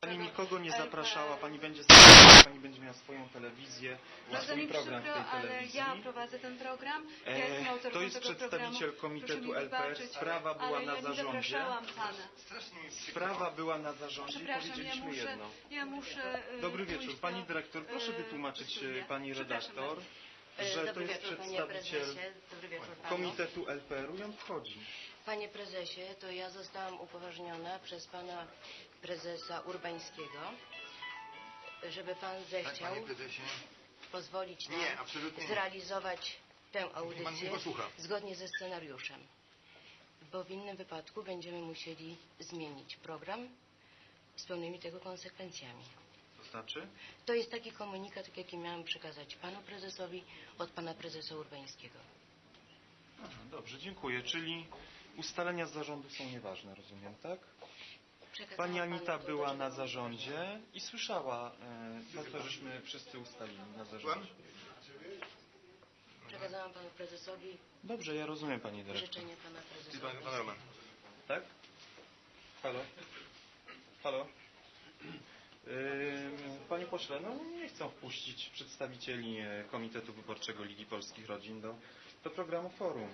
Pani nikogo nie LPR. zapraszała, pani będzie zapraszała, pani będzie miała swoją telewizję, ma Bardzo swój mi program w przykro, tej ale telewizji. ja prowadzę ten program. Ja E, jestem autorką to jest tego przedstawiciel programu. komitetu Proszę mi LPR. wybaczyć, Sprawa była ale na ja zarządzie. Nie zapraszałam pana. Strasznie mi przykro. Sprawa była na zarządzie i Przepraszam, ja powiedzieliśmy muszę, jedno. ja muszę... e, Dobry pójść wieczór. Pani dyrektor, proszę e, wytłumaczyć studia. e, pani Przepraszam redaktor, bardzo. że to Dobry jest wieczór, panie przedstawiciel prezesie. Dobry wieczór panu. komitetu LPR-u i on wchodzi. Panie prezesie, to ja zostałam upoważniona przez pana prezesa Urbańskiego, żeby pan Tak, zechciał panie prezesie. pozwolić nam Nie, absolutnie nie. zrealizować tę pan audycję posłucha. zgodnie ze scenariuszem. Bo w innym wypadku będziemy musieli zmienić program z pełnymi tego konsekwencjami. To znaczy? To jest taki komunikat, jaki miałam przekazać panu prezesowi od pana prezesa Urbańskiego. Aha, dobrze, dziękuję. Czyli ustalenia z zarządu są nieważne, rozumiem, tak? Pani Anita była na zarządzie i słyszała e, to, co żeśmy wszyscy ustalili na zarządzie. Przekazałam panu prezesowi Dobrze, ja rozumiem pani dyrektor. życzenie pana prezesa. Tak? Halo? Halo? Ym, Panie pośle, no nie chcą wpuścić przedstawicieli e, Komitetu Wyborczego Ligi Polskich Rodzin do, do programu forum.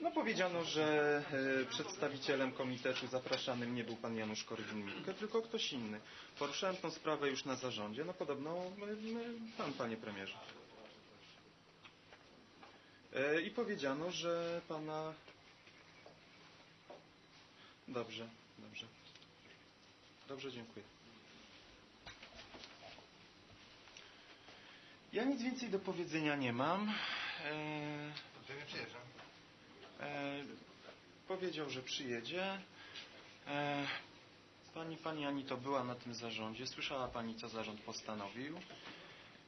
No powiedziano, że e, przedstawicielem komitetu zapraszanym nie był pan Janusz Korwin-Mikke, tylko ktoś inny. Poruszałem tę sprawę już na zarządzie, no podobno e, pan, panie premierze. I powiedziano, że pana... Dobrze, dobrze. Dobrze, dziękuję. Ja nic więcej do powiedzenia nie mam. E, To przyjeżdżam. e, powiedział, że przyjedzie. E, pani, pani Anito była na tym zarządzie. Słyszała Pani, co zarząd postanowił.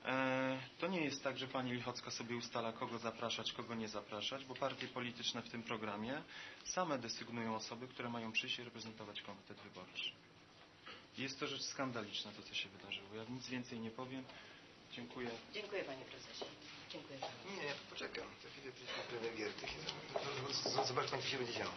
E, to nie jest tak, że Pani Lichocka sobie ustala, kogo zapraszać, kogo nie zapraszać, bo partie polityczne w tym programie same desygnują osoby, które mają przyjść i reprezentować komitet wyborczy. Jest to rzecz skandaliczna, to co się wydarzyło. Ja nic więcej nie powiem. Dziękuję. Dziękuję panie prezesie. Dziękuję panu. Nie, poczekam. Za chwilę przyjdzie premier Giertych. Zobacz pan, co się będzie działo.